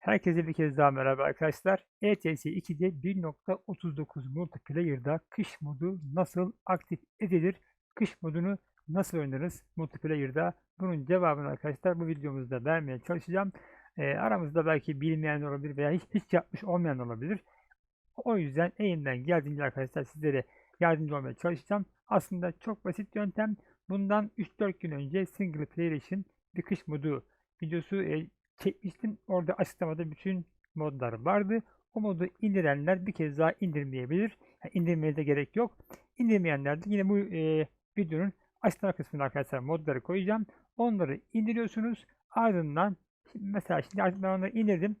Herkese bir kez daha merhaba arkadaşlar. E ETS 2'de 1.39 multiplayer'da kış modu nasıl aktif edilir? Kış modunu nasıl oynarız multiplayer'da? Bunun cevabını arkadaşlar bu videomuzda vermeye çalışacağım. Ee, aramızda belki bilmeyen olabilir veya hiç, hiç yapmış olmayan olabilir. O yüzden elimden geldiğince arkadaşlar sizlere yardımcı olmaya çalışacağım. Aslında çok basit yöntem. Bundan 3-4 gün önce single player için bir kış modu videosu e, çekmiştim. Orada açıklamada bütün modlar vardı. O modu indirenler bir kez daha indirmeyebilir. Yani indirmeye de gerek yok. İndirmeyenler de yine bu e, videonun açıklama kısmına arkadaşlar modları koyacağım. Onları indiriyorsunuz. Ardından şimdi mesela şimdi artık ben onları indirdim.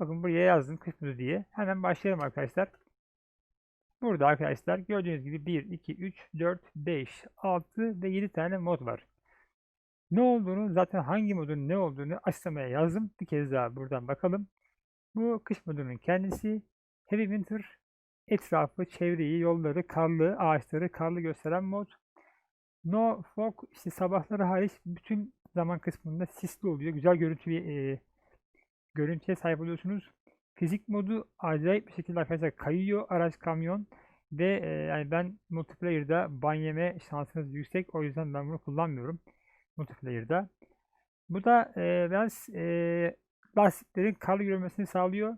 Bakın buraya yazdım modu diye. Hemen başlayalım arkadaşlar. Burada arkadaşlar gördüğünüz gibi 1, 2, 3, 4, 5, 6 ve 7 tane mod var. Ne olduğunu zaten hangi modun ne olduğunu açıklamaya yazdım. Bir kez daha buradan bakalım. Bu kış modunun kendisi Heavy Winter etrafı, çevreyi, yolları, karlı, ağaçları karlı gösteren mod. No Fog işte sabahları hariç bütün zaman kısmında sisli oluyor. Güzel görüntü e, görüntüye sahip oluyorsunuz. Fizik modu acayip bir şekilde arkadaşlar kayıyor araç kamyon ve e, yani ben multiplayer'da ban yeme şansınız yüksek o yüzden ben bunu kullanmıyorum multiplayer'da. Bu da e, biraz e, lastiklerin karlı görünmesini sağlıyor.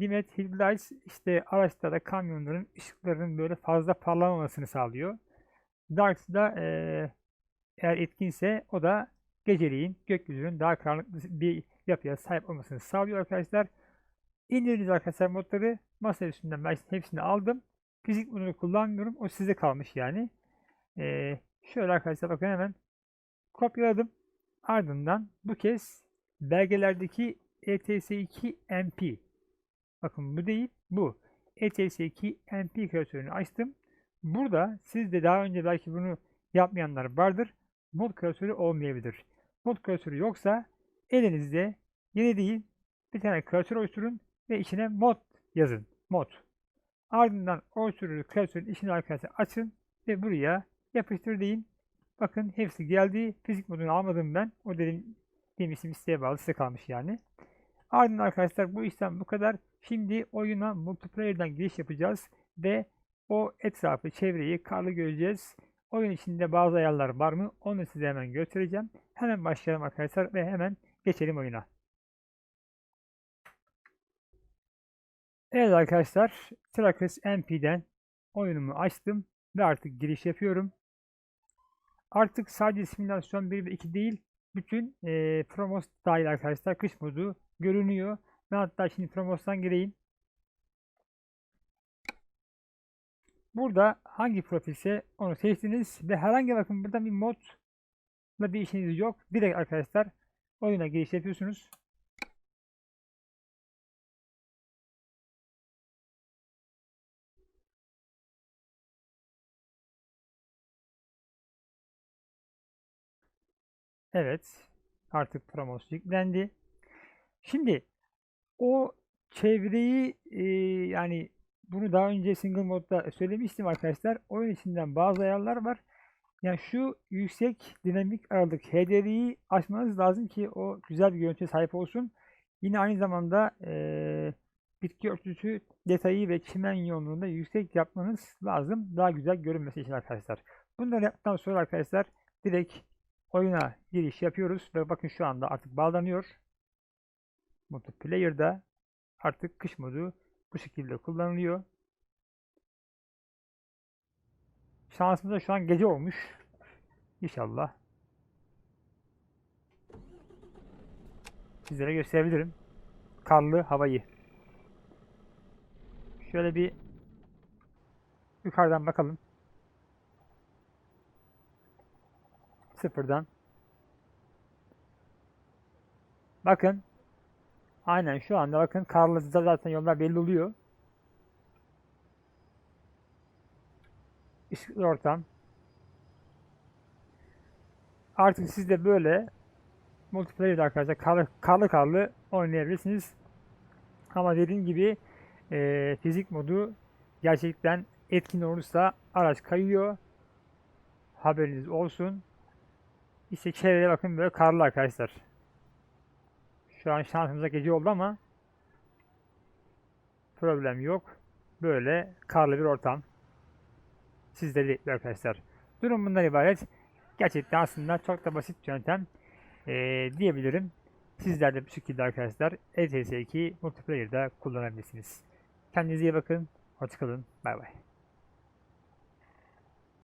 Limit Headlights işte araçlarda kamyonların ışıklarının böyle fazla parlamamasını sağlıyor. Darks da e, eğer etkinse o da geceliğin gökyüzünün daha karanlık bir yapıya sahip olmasını sağlıyor arkadaşlar. İndiriniz arkadaşlar modları masa üstünden ben hepsini aldım. Fizik modunu kullanmıyorum. O size kalmış yani. Ee, şöyle arkadaşlar bakın hemen kopyaladım. Ardından bu kez belgelerdeki E ETS2 MP bakın bu değil bu ETS2 MP klasörünü açtım. Burada siz de daha önce belki bunu yapmayanlar vardır. Mod klasörü olmayabilir. Mod klasörü yoksa elinizde yeni değil bir tane klasör oluşturun ve içine mod yazın. Mod. Ardından oluşturduğunuz klasörün içini arkadaşlar açın ve buraya yapıştır deyin. Bakın hepsi geldi. Fizik modunu almadım ben. O dedim benim isim isteğe bağlı size kalmış yani. Ardından arkadaşlar bu işlem bu kadar. Şimdi oyuna multiplayer'dan giriş yapacağız ve o etrafı, çevreyi karlı göreceğiz. Oyun içinde bazı ayarlar var mı? Onu size hemen göstereceğim. Hemen başlayalım arkadaşlar ve hemen geçelim oyuna. Evet arkadaşlar, Trackers MP'den oyunumu açtım ve artık giriş yapıyorum. Artık sadece simülasyon 1 ve 2 değil, bütün e, Promos dahil arkadaşlar kış modu görünüyor. Ben hatta şimdi Promos'tan gireyim. Burada hangi profilse onu seçtiniz ve herhangi bakın burada bir modla bir işiniz yok. Direkt arkadaşlar oyuna giriş yapıyorsunuz. Evet. Artık promos yüklendi. Şimdi o çevreyi e, yani bunu daha önce single modda söylemiştim arkadaşlar. Oyun içinden bazı ayarlar var. Yani şu yüksek dinamik aralık HDR'yi açmanız lazım ki o güzel bir görüntüye sahip olsun. Yine aynı zamanda e, bitki örtüsü detayı ve çimen yoğunluğunda yüksek yapmanız lazım. Daha güzel görünmesi için arkadaşlar. Bunları yaptıktan sonra arkadaşlar direkt oyuna giriş yapıyoruz ve bakın şu anda artık bağlanıyor. Multiplayer'da artık kış modu bu şekilde kullanılıyor. Şansımıza şu an gece olmuş. İnşallah. Sizlere gösterebilirim. Karlı havayı. Şöyle bir yukarıdan bakalım. Sıfırdan. Bakın. Aynen şu anda bakın karlı zaten yollar belli oluyor. Işıklı ortam. Artık siz de böyle multiplayer'da arkadaşlar karlı karlı, karlı oynayabilirsiniz. Ama dediğim gibi e, fizik modu gerçekten etkin olursa araç kayıyor. Haberiniz olsun. İşte çevreye bakın böyle karlı arkadaşlar. Şu an şansımıza gece oldu ama problem yok. Böyle karlı bir ortam. Bekliyor arkadaşlar. Durum bundan ibaret. Gerçekten aslında çok da basit bir yöntem ee, diyebilirim. Sizler de bu şekilde arkadaşlar ETS2 Multiplayer'da kullanabilirsiniz. Kendinize iyi bakın. Hoşçakalın. Bay bay.